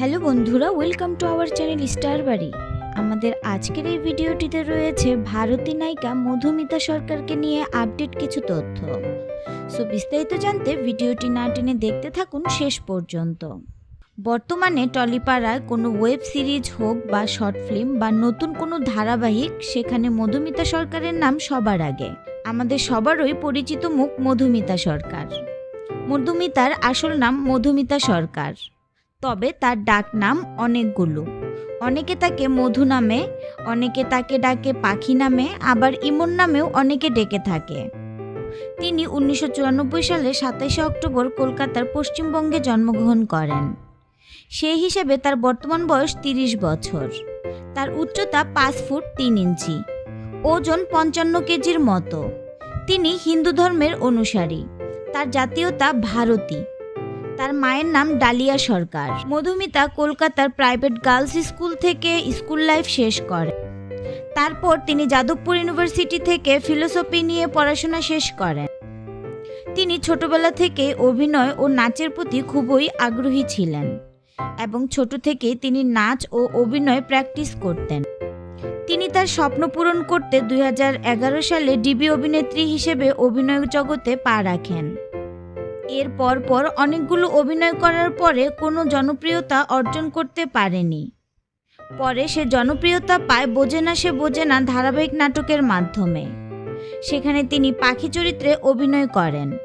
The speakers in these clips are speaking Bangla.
হ্যালো বন্ধুরা welcome to our channel star বাড়ি আমাদের আজকের এই ভিডিওটিতে রয়েছে ভারতী নায়িকা মধুমিতা সরকারকে নিয়ে আপডেট কিছু তথ্য। সো বিস্তারিত জানতে ভিডিওটি না টেনে দেখতে থাকুন শেষ পর্যন্ত। বর্তমানে টলিপাড়ায় কোনো ওয়েব সিরিজ হোক বা শর্ট ফিল্ম বা নতুন কোনো ধারাবাহিক, সেখানে মধুমিতা সরকারের নাম সবার আগে। আমাদের সবারই পরিচিত মুখ মধুমিতা সরকার। মধুমিতার আসল নাম মধুমিতা সরকার। তবে তার ডাক নাম অনেকগুলো। অনেকে তাকে মধু নামে, অনেকে তাকে ডাকে পাখি নামে, আবার ইমন নামেও অনেকে ডেকে থাকে। তিনি উনিশশো চুরানব্বই সালে সাতাশে অক্টোবর কলকাতার পশ্চিমবঙ্গে জন্মগ্রহণ করেন। সেই হিসেবে তার বর্তমান বয়স তিরিশ বছর। তার উচ্চতা পাঁচ ফুট তিন ইঞ্চি। ওজন পঞ্চান্ন কেজির মতো। তিনি হিন্দু ধর্মের অনুসারী। তার জাতীয়তা ভারতী। তার মায়ের নাম ডালিয়া সরকার। মধুমিতা কলকাতার প্রাইভেট গার্লস স্কুল থেকে স্কুল লাইফ শেষ করে। তারপর তিনি যাদবপুর ইউনিভার্সিটি থেকে ফিলোসফি নিয়ে পড়াশোনা শেষ করেন। তিনি ছোটবেলা থেকে অভিনয় ও নাচের প্রতি খুবই আগ্রহী ছিলেন এবং ছোট থেকে তিনি নাচ ও অভিনয় প্র্যাকটিস করতেন। তিনি তার স্বপ্ন পূরণ করতে দুই হাজার এগারো সালে ডিবি অভিনেত্রী হিসেবে অভিনয় জগতে পা রাখেন। এর পর পর অনেকগুলো অভিনয় করার পরে কোনো জনপ্রিয়তা অর্জন করতে পারেনি। পরে সে জনপ্রিয়তা পায় বোঝে না সে বোঝে না ধারাবাহিক নাটকের মাধ্যমে। সেখানে তিনি পাখি চরিত্রে অভিনয় করেন।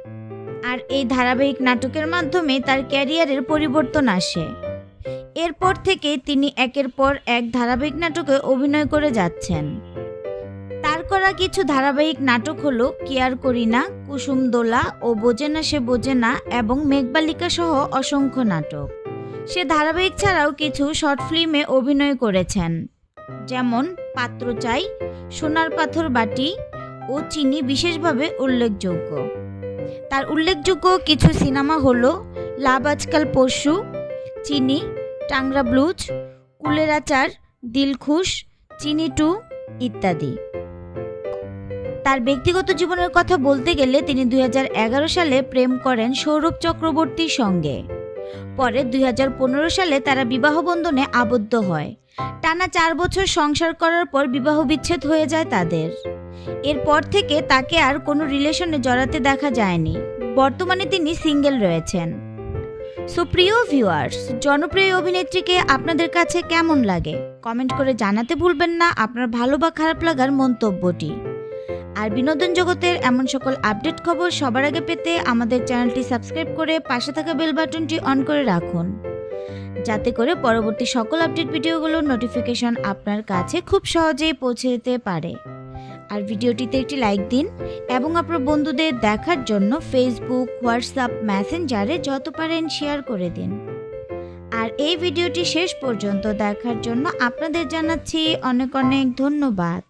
আর এই ধারাবাহিক নাটকের মাধ্যমে তার ক্যারিয়ারের পরিবর্তন আসে। এরপর থেকে তিনি একের পর এক ধারাবাহিক নাটকে অভিনয় করে যাচ্ছেন। করা কিছু ধারাবাহিক নাটক হলো কেয়ার করি না, কুসুম দোলা ও বোঝে না সে বোঝে না এবং মেঘবালিকা সহ অসংখ্য নাটক। সে ধারাবাহিক ছাড়াও কিছু শর্ট ফিল্মে অভিনয় করেছেন, যেমন পাত্র চাই, সোনার পাথর বাটি ও চিনি বিশেষভাবে উল্লেখযোগ্য। তার উল্লেখযোগ্য কিছু সিনেমা হলো লাভ আজকাল পশু চিনি, টাংরা ব্লুজ, কুলের আচার, দিলখুশ, চিনি টু ইত্যাদি। তার ব্যক্তিগত জীবনের কথা বলতে গেলে তিনি দুই হাজার এগারো সালে প্রেম করেন সৌরভ চক্রবর্তীর সঙ্গে। পরে দুই হাজার পনেরো সালে তারা বিবাহ বন্ধনে আবদ্ধ হয়। টানা চার বছর সংসার করার পর বিবাহ বিচ্ছেদ হয়ে যায় তাদের। এরপর থেকে তাকে আর কোনো রিলেশনে জড়াতে দেখা যায়নি। বর্তমানে তিনি সিঙ্গেল রয়েছেন। সো প্রিয় ভিউয়ার্স, জনপ্রিয় অভিনেত্রীকে আপনাদের কাছে কেমন লাগে? কমেন্ট করে জানাতে ভুলবেন না। আপনার ভালো বা খারাপ লাগার মন্তব্যটি। আর বিনোদন জগতের এমন সকল আপডেট খবর সবার আগে পেতে আমাদের চ্যানেলটি সাবস্ক্রাইব করে পাশে থাকা বেল বাটনটি অন করে রাখুন। যাতে করে পরবর্তী সকল আপডেট ভিডিওগুলোর নোটিফিকেশন আপনার কাছে খুব সহজেই পৌঁছে যেতে পারে। আর ভিডিওটিতে একটি লাইক দিন এবং আপনার বন্ধুদের দেখার জন্য ফেসবুক হোয়াটসঅ্যাপ মেসেঞ্জারে যত পারেন শেয়ার করে দিন। আর এই ভিডিওটি শেষ পর্যন্ত দেখার জন্য আপনাদের জানাচ্ছি অনেক অনেক ধন্যবাদ।